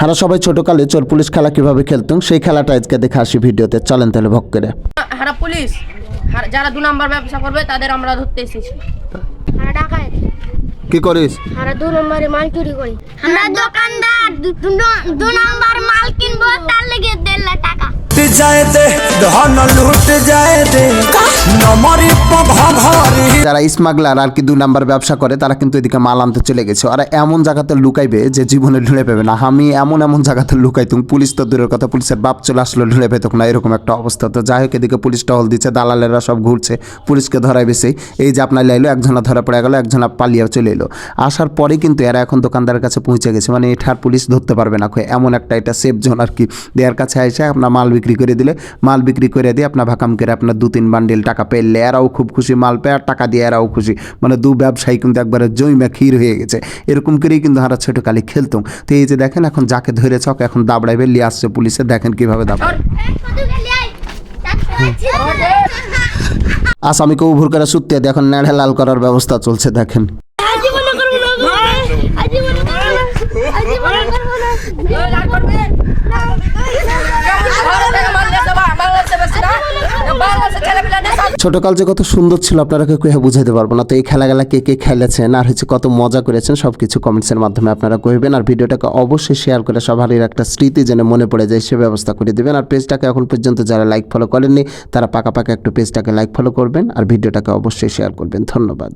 হারা সবাই ছোটকালে চোর পুলিশ খেলা কীভাবে খেলতাম সেই খেলাটা আজকে দেখে আসি ভিডিওতে। চলেন তাহলে ভক করে। হারা পুলিশ যারা দু নাম্বার ব্যবসা করবে তাদের আমরা ধরতে এসেছি। হারা কি করিস? আমরা দু নম্বরে মাল চুরি করি। আমরা দোকানদার দু নম্বর মাল কিনবো তার লেগে দেড় লাখ টাকা। যায়তে ধন লুট যায়তে নম যারা স্মাগলার আর কি দু নাম্বার ব্যবসা করে, তারা কিন্তু এদিকে মাল আনতে চলে গেছে। আর এমন জায়গাতে লুকাইবে যে জীবনে ঢুঁড়ে পাবে না। আমি এমন এমন জায়গাতে লুকাইতুম পুলিশ তো দূরের কথা, পুলিশের বাপ চলে আসলো ঢুঁড়ে পেত না এরকম একটা অবস্থা। তো যাই হোক, এদিকে পুলিশ টহল দিচ্ছে, দালালেরা সব ঘুরছে, পুলিশকে ধরাই বেশি। এই যে আপনার লাইলো, একজনা ধরা পড়ে গেল, একজনা পালিয়ে চলে এলো। আসার পরে কিন্তু এরা এখন দোকানদারের কাছে পৌঁছে গেছে। মানে এটার পুলিশ ধরতে পারবে না। এমন একটা এটা সেফ জোন আর কি। দেয়ার কাছে এসে আপনার মাল বিক্রি করে দিলে, মাল বিক্রি করে দিয়ে আপনার ভাকাম করে আপনার দু তিন বান্ডিল টাকা পেলে। এরাও খুব খুশি মাল পেয়ে আর টাকা দিয়ে এরাও খুশি। মানে দু ব্যবসায়ী কিন্তু একবারে জৈমা ক্ষীর হয়ে গেছে। এরকম করেই কিন্তু আমরা ছোটোকালে খেলতাম তো এই যে দেখেন এখন যাকে ধরেছ ওকে এখন দাবড়াইবে লিয়ে আসছে পুলিশে দেখেন কীভাবে দাবড়ায়। আসামিকে উভর করে সুত্তে দিয়ে এখন নেড়ে লাল করার ব্যবস্থা চলছে দেখেন। ছোটকাল যে কত সুন্দর ছিল, আপনারা কেউ বুঝাইতে পারব না। তো এই খেলাগুলা কে কে খেলেছেন, আর হচ্ছে কত মজা করেছেন সব কিছু কমেন্টসের মাধ্যমে আপনারা কইবেন। আর ভিডিওটাকে অবশ্যই শেয়ার করে সবারই একটা স্মৃতি যেন মনে পড়ে যায়, সে ব্যবস্থা করে দেবেন। আর পেজটাকে এখন পর্যন্ত যারা লাইক ফলো করেননি, তারা পাকা পাকা একটু পেজটাকে লাইক ফলো করবেন, আর ভিডিওটাকে অবশ্যই শেয়ার করবেন। ধন্যবাদ।